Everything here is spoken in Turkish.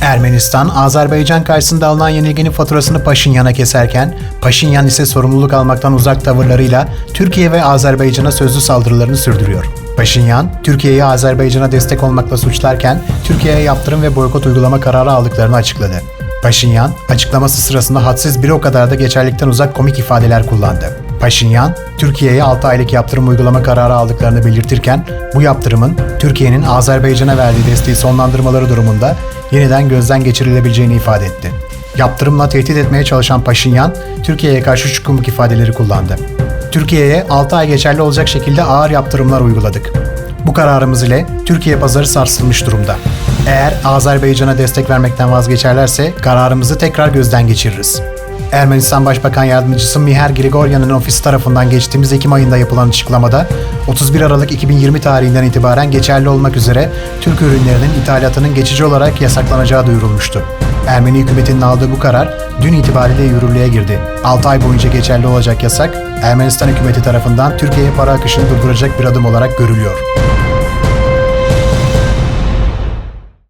Ermenistan, Azerbaycan karşısında alınan yenilginin faturasını Paşinyan'a keserken, Paşinyan ise sorumluluk almaktan uzak tavırlarıyla Türkiye ve Azerbaycan'a sözlü saldırılarını sürdürüyor. Paşinyan, Türkiye'yi Azerbaycan'a destek olmakla suçlarken, Türkiye'ye yaptırım ve boykot uygulama kararı aldıklarını açıkladı. Paşinyan, açıklaması sırasında hadsiz bir o kadar da geçerlikten uzak komik ifadeler kullandı. Paşinyan, Türkiye'ye 6 aylık yaptırım uygulama kararı aldıklarını belirtirken, bu yaptırımın Türkiye'nin Azerbaycan'a verdiği desteği sonlandırmaları durumunda yeniden gözden geçirilebileceğini ifade etti. Yaptırımla tehdit etmeye çalışan Paşinyan, Türkiye'ye karşı komik ifadeleri kullandı. Türkiye'ye 6 ay geçerli olacak şekilde ağır yaptırımlar uyguladık. Bu kararımız ile Türkiye pazarı sarsılmış durumda. Eğer Azerbaycan'a destek vermekten vazgeçerlerse kararımızı tekrar gözden geçiririz. Ermenistan Başbakan Yardımcısı Miher Grigoryan'ın ofisi tarafından geçtiğimiz Ekim ayında yapılan açıklamada 31 Aralık 2020 tarihinden itibaren geçerli olmak üzere Türk ürünlerinin ithalatının geçici olarak yasaklanacağı duyurulmuştu. Ermeni hükümetinin aldığı bu karar dün itibariyle yürürlüğe girdi. 6 ay boyunca geçerli olacak yasak, Ermenistan hükümeti tarafından Türkiye'ye para akışını durduracak bir adım olarak görülüyor.